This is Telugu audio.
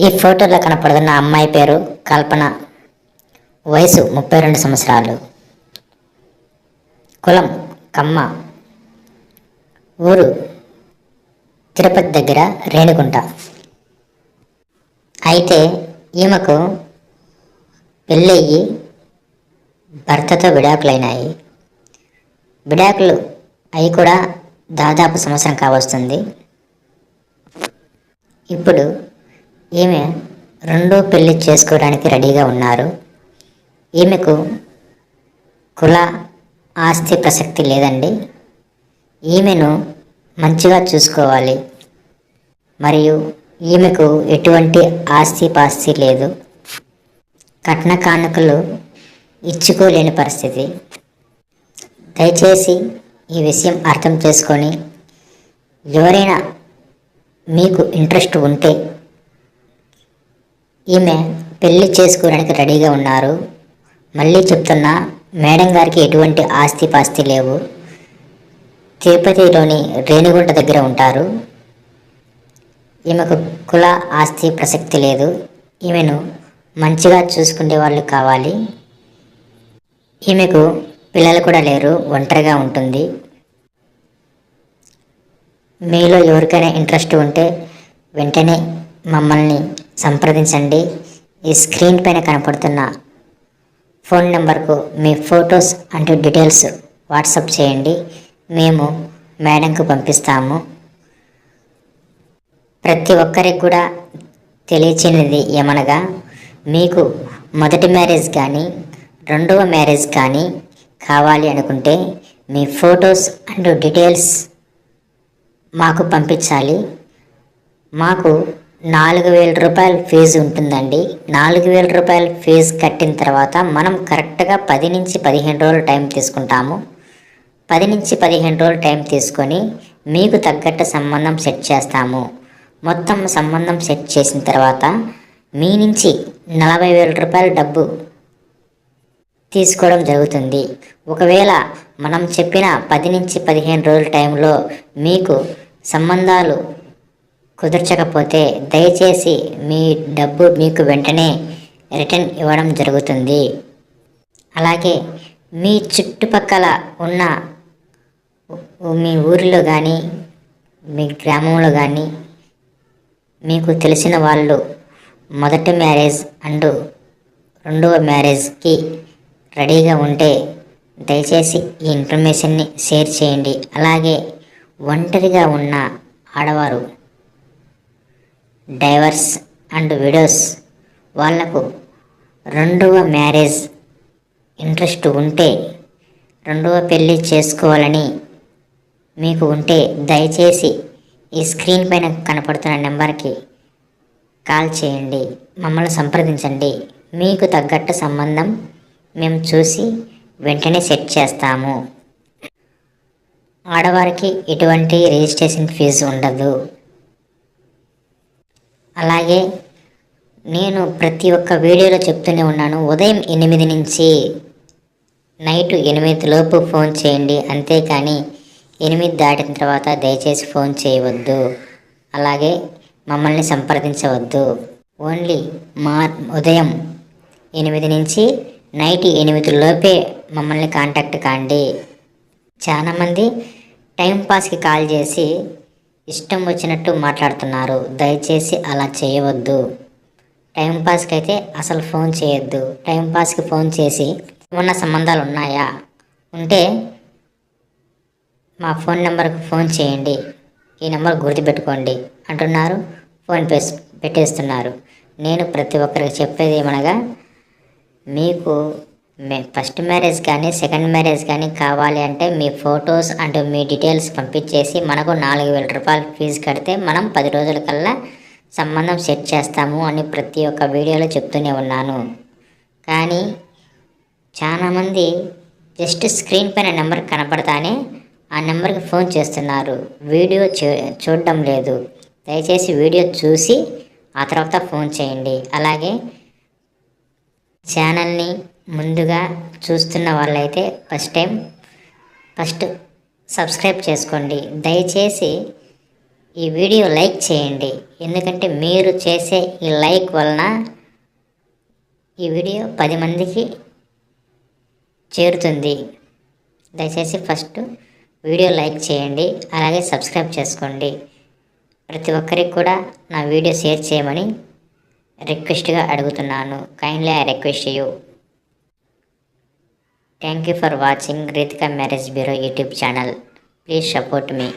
ఈ ఫోటోలో కనపడుతున్న అమ్మాయి పేరు కల్పన. వయసు ముప్పై రెండు సంవత్సరాలు. కులం కమ్మ. ఊరు తిరుపతి దగ్గర రేణిగుంట. అయితే ఈమెకు పెళ్ళయ్యి భర్తతో విడాకులైనాయి. విడాకులు అయి కూడా దాదాపు సంవత్సరం కావస్తుంది. ఇప్పుడు ఈమె రెండో పెళ్ళి చేసుకోవడానికి రెడీగా ఉన్నారు. ఈమెకు కుల ఆస్తి ప్రసక్తి లేదండి. ఈమెను మంచిగా చూసుకోవాలి. మరియు ఈమెకు ఎటువంటి ఆస్తి పాస్తి లేదు. కట్న కానుకలు ఇచ్చుకోలేని పరిస్థితి. దయచేసి ఈ విషయం అర్థం చేసుకొని ఎవరైనా మీకు ఇంట్రెస్ట్ ఉంటే ఈమె పెళ్ళి చేసుకోవడానికి రెడీగా ఉన్నారు. మళ్ళీ చెప్తున్నా మేడం గారికి ఎటువంటి ఆస్తి పాస్తి లేవు. తిరుపతిలోని రేణిగుంట దగ్గర ఉంటారు. ఈమెకు కుల ఆస్తి ప్రసక్తి లేదు. ఈమెను మంచిగా చూసుకునే వాళ్ళు కావాలి. ఈమెకు పిల్లలు కూడా లేరు ఒంటరిగా ఉంటుంది. మీలో ఎవరికైనా ఇంట్రెస్ట్ ఉంటే వెంటనే మమ్మల్ని సంప్రదించండి. ఈ స్క్రీన్ పైన కనపడుతున్న ఫోన్ నెంబర్కు మీ ఫొటోస్ అంటూ డీటెయిల్స్ వాట్సప్ చేయండి. మేము మేడంకు పంపిస్తాము. ప్రతి ఒక్కరికి కూడా తెలియచేయనిది ఏమనగా మీకు మొదటి మ్యారేజ్ కానీ రెండవ మ్యారేజ్ కానీ కావాలి అనుకుంటే మీ ఫొటోస్ అండ్ డీటెయిల్స్ మాకు పంపించాలి. మాకు నాలుగు వేల రూపాయల ఫీజు ఉంటుందండి. నాలుగు వేల రూపాయల ఫీజు కట్టిన తర్వాత మనం కరెక్ట్గా పది నుంచి పదిహేను రోజులు టైం తీసుకుంటాము. పది నుంచి పదిహేను రోజులు టైం తీసుకొని మీకు తగ్గట్టు సంబంధం సెట్ చేస్తాము. మొత్తం సంబంధం సెట్ చేసిన తర్వాత మీ నుంచి నలభై వేల రూపాయల డబ్బు తీసుకోవడం జరుగుతుంది. ఒకవేళ మనం చెప్పిన పది నుంచి పదిహేను రోజుల టైంలో మీకు సంబంధాలు కుదర్చకపోతే దయచేసి మీ డబ్బు మీకు వెంటనే రిటర్న్ ఇవ్వడం జరుగుతుంది. అలాగే మీ చుట్టుపక్కల ఉన్న మీ ఊరిలో కానీ మీ గ్రామంలో కానీ మీకు తెలిసిన వాళ్ళు మొదటి మ్యారేజ్ అండ్ రెండవ మ్యారేజ్కి రెడీగా ఉంటే దయచేసి ఈ ఇన్ఫర్మేషన్ని షేర్ చేయండి. అలాగే ఒంటరిగా ఉన్న ఆడవారు డైవర్స్ అండ్ విడోస్ వాళ్ళకు రెండవ మ్యారేజ్ ఇంట్రెస్ట్ ఉంటే రెండవ పెళ్ళి చేసుకోవాలని మీకు ఉంటే దయచేసి ఈ స్క్రీన్ పైన కనపడుతున్న నెంబర్కి కాల్ చేయండి మమ్మల్ని సంప్రదించండి. మీకు తగ్గట్టు సంబంధం మేము చూసి వెంటనే సెట్ చేస్తాము. ఆడవారికి ఎటువంటి రిజిస్ట్రేషన్ ఫీజు ఉండదు. అలాగే నేను ప్రతి ఒక్క వీడియోలో చెప్తూనే ఉన్నాను. ఉదయం ఎనిమిది నుంచి నైట్ ఎనిమిది లోపు ఫోన్ చేయండి. అంతేకాని ఎనిమిది దాటిన తర్వాత దయచేసి ఫోన్ చేయవద్దు. అలాగే మమ్మల్ని సంప్రదించవద్దు. ఓన్లీ మా ఉదయం ఎనిమిది నుంచి నైట్ ఎనిమిది లోపే మమ్మల్ని కాంటాక్ట్ కాండి. చాలామంది టైంపాస్కి కాల్ చేసి ఇష్టం వచ్చినట్టు మాట్లాడుతున్నారు. దయచేసి అలా చేయవద్దు. టైంపాస్కి అయితే అసలు ఫోన్ చేయొద్దు. టైంపాస్కి ఫోన్ చేసి ఉన్న సంబంధాలు ఉన్నాయా? ఉంటే మా ఫోన్ నెంబర్కి ఫోన్ చేయండి. ఈ నెంబర్ గుర్తుపెట్టుకోండి అంటున్నారు. ఫోన్ పే పెట్టేస్తున్నారు. నేను ప్రతి ఒక్కరికి చెప్పేది ఏమనగా మీకు ఫస్ట్ మ్యారేజ్ కానీ సెకండ్ మ్యారేజ్ కానీ కావాలి అంటే మీ ఫొటోస్ అండ్ మీ డీటెయిల్స్ పంపించేసి మనకు నాలుగు వేల రూపాయలు ఫీజు కడితే మనం పది రోజుల కల్లా సంబంధం సెట్ చేస్తాము అని ప్రతి ఒక్క వీడియోలో చెప్తూనే ఉన్నాను. కానీ చాలామంది జస్ట్ స్క్రీన్ పైన నెంబర్ కనపడతానే ఆ నెంబర్కి ఫోన్ చేస్తున్నారు. వీడియో చూడడం లేదు. దయచేసి వీడియో చూసి ఆ తర్వాత ఫోన్ చేయండి. అలాగే ఛానల్ని ముందుగా చూస్తున్న వాళ్ళైతే ఫస్ట్ టైం ఫస్ట్ సబ్స్క్రైబ్ చేసుకోండి. దయచేసి ఈ వీడియో లైక్ చేయండి. ఎందుకంటే మీరు చేసే ఈ లైక్ వలన ఈ వీడియో పది మందికి చేరుతుంది. దయచేసి ఫస్ట్ వీడియో లైక్ చేయండి. అలాగే సబ్స్క్రైబ్ చేసుకోండి. ప్రతి ఒక్కరికి కూడా నా వీడియో షేర్ చేయమని రిక్వెస్ట్గా అడుగుతున్నాను. Kindly I request you thank you for watching Ritika marriage bureau YouTube channel please support me